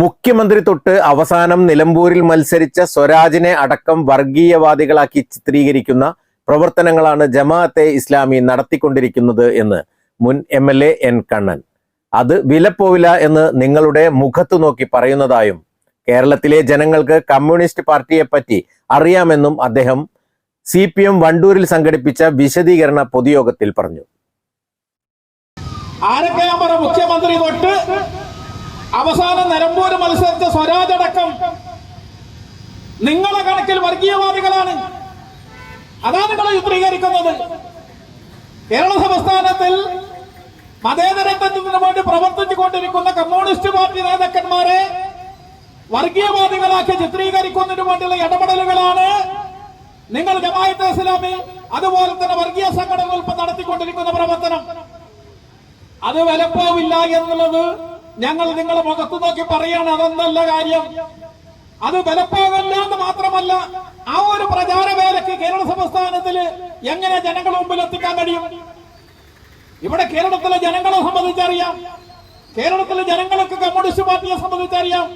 മുഖ്യമന്ത്രി തൊട്ട് അവസാനം നിലമ്പൂരിൽ മത്സരിച്ച സ്വരാജിനെ അടക്കം വർഗീയവാദികളാക്കി ചിത്രീകരിക്കുന്ന പ്രവർത്തനങ്ങളാണ് ജമാഅത്തെ ഇസ്ലാമി നടത്തിക്കൊണ്ടിരിക്കുന്നത് എന്ന് മുൻ M L A N Kannan. അത് വിലപ്പോവില്ല എന്ന് നിങ്ങളുടെ മുഖത്തു നോക്കി പറയുന്നതായും കേരളത്തിലെ ജനങ്ങൾക്ക് കമ്മ്യൂണിസ്റ്റ് പാർട്ടിയെ പറ്റി അറിയാമെന്നും അദ്ദേഹം സി പി എം വണ്ടൂരിൽ സംഘടിപ്പിച്ച വിശദീകരണ പൊതുയോഗത്തിൽ പറഞ്ഞു. ആരൊക്കെ മുഖ്യമന്ത്രി തൊട്ട്? അവസാനം നിലമ്പൂര് മത്സരിച്ച സ്വരാജ് അടക്കം നിങ്ങളെ കണക്കിൽ വർഗീയവാദികളാണ്. അതാണ് നിങ്ങൾ ചിത്രീകരിക്കുന്നത്. കേരള സംസ്ഥാനത്തിൽ മതേതരത്വത്തിന് വേണ്ടി പ്രവർത്തിച്ചുകൊണ്ടിരിക്കുന്ന കമ്മ്യൂണിസ്റ്റ് പാർട്ടി നേതാക്കന്മാരെ വർഗീയവാദികളാക്കി ചിത്രീകരിക്കുന്നതിന് വേണ്ടിയുള്ള ഇടപെടലുകളാണ് നിങ്ങൾ ജമായത്തെ ഇസ്ലാമി അതുപോലെ തന്നെ വർഗീയ സംഘടനകൾ ഇപ്പൊ നടത്തിക്കൊണ്ടിരിക്കുന്ന പ്രവർത്തനം. അത് വിലപ്പോവില്ല എന്നുള്ളത് ഞങ്ങൾ നിങ്ങളെ മുഖത്ത് നോക്കി പറയാണ് അതൊന്നല്ല കാര്യം. അത് ബലപ്പോകല്ല എന്ന് മാത്രമല്ല ആ ഒരു പ്രചാര വേലക്ക് കേരള സംസ്ഥാനത്തിൽ എങ്ങനെ ജനങ്ങളുടെ മുമ്പിൽ എത്തിക്കാൻ കഴിയും? ഇവിടെ കേരളത്തിലെ ജനങ്ങളെ സംബന്ധിച്ചറിയാം. കേരളത്തിലെ ജനങ്ങൾക്ക് കമ്മ്യൂണിസ്റ്റ് പാർട്ടിയെ സംബന്ധിച്ചറിയാം.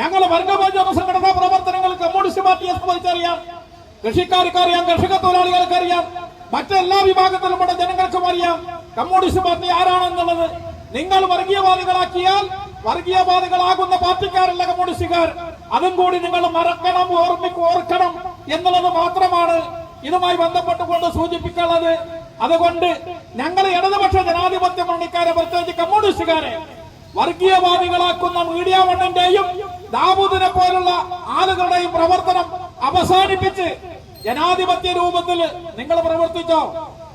ഞങ്ങൾ വർഗമോചന സംഘടനാ പ്രവർത്തനങ്ങൾ കമ്മ്യൂണിസ്റ്റ് പാർട്ടിയെ സംബന്ധിച്ചറിയാം. കൃഷിക്കാർക്ക് അറിയാം കർഷക തൊഴിലാളികൾക്ക് അറിയാം മറ്റെല്ലാ വിഭാഗത്തിലുമുള്ള ജനങ്ങൾക്കും അറിയാം കമ്മ്യൂണിസ്റ്റ് പാർട്ടി ആരാണെന്നുള്ളത്. നിങ്ങൾ വർഗീയവാദികളാക്കിയാൽ വർഗീയവാദികളാകുന്ന പാർട്ടിക്കാരല്ല കമ്മ്യൂണിസ്റ്റുകാർ. അതും കൂടി നിങ്ങൾ മറക്കണം ഓർമ്മിക്ക് ഓർക്കണം എന്നുള്ളത് മാത്രമാണ് ഇതുമായി ബന്ധപ്പെട്ടുകൊണ്ട് സൂചിപ്പിക്കുന്നത് അതുകൊണ്ട് ഞങ്ങൾ ഇടതുപക്ഷ ജനാധിപത്യ മുന്നണിക്കാരെ പ്രത്യേകിച്ച് കമ്മ്യൂണിസ്റ്റുകാരെ വർഗീയവാദികളാക്കുന്ന മീഡിയ വണ്ണിന്റെയും ദാവൂദിനെ പോലുള്ള ആളുകളുടെയും പ്രവർത്തനം അവസാനിപ്പിച്ച് ജനാധിപത്യ രൂപത്തിൽ നിങ്ങൾ പ്രവർത്തിച്ചോ?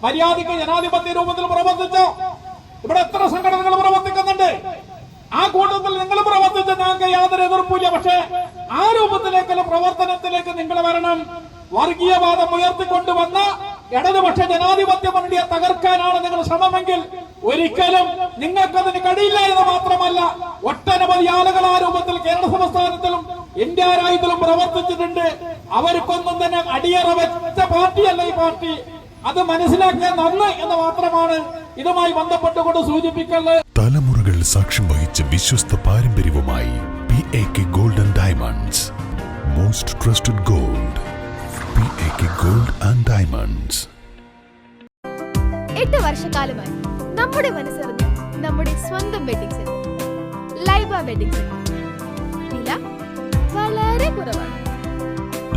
മര്യാദയ്ക്ക് ജനാധിപത്യ രൂപത്തിൽ പ്രവർത്തിച്ചോ? ഇവിടെ എത്ര സംഘടനകൾ പ്രവർത്തിക്കുന്നുണ്ട്? ആ കൂട്ടത്തിൽ നിങ്ങൾ പ്രവർത്തിച്ച ഞങ്ങൾക്ക് യാതൊരു എതിർപ്പില്ല പക്ഷേ ആ രൂപത്തിലേക്കുള്ള പ്രവർത്തനത്തിലേക്ക് നിങ്ങൾ വരണം. വർഗീയവാദം ഉയർത്തിക്കൊണ്ടുവന്ന ഇടതുപക്ഷ ജനാധിപത്യ മുന്നണിയെ തകർക്കാനാണ് നിങ്ങൾ ശ്രമമെങ്കിൽ ഒരിക്കലും നിങ്ങൾക്കതിന് കഴിയില്ല എന്ന് മാത്രമല്ല ഒട്ടനവധി ആളുകൾ ആ രൂപത്തിൽ കേരള സംസ്ഥാനത്തിലും ഇന്ത്യ രാജ്യത്തിലും പ്രവർത്തിച്ചിട്ടുണ്ട്. അവർക്കൊന്നും തന്നെ അടിയറ വെച്ച പാർട്ടിയല്ല ഈ പാർട്ടി. അത് മനസ്സിലാക്കിയ നന്ന് എന്ന് മാത്രമാണ് ഇതുമായി ബന്ധപ്പെട്ടുകൊണ്ട് സൂചിപ്പിക്കുന്നത്. തലമുറകൾ സാക്ഷ്യം വഹിച്ച വിശ്വസ്ത പാരമ്പര്യവുമായി P A K golden diamonds most trusted gold P A K gold and diamonds എട്ട് വർഷക്കാലമായി നമ്മുടെ മനസ്സറിഞ്ഞ നമ്മുടെ സ്വന്തം wedding centre Laiba wedding centre വില വളരെ കുറവാണ്.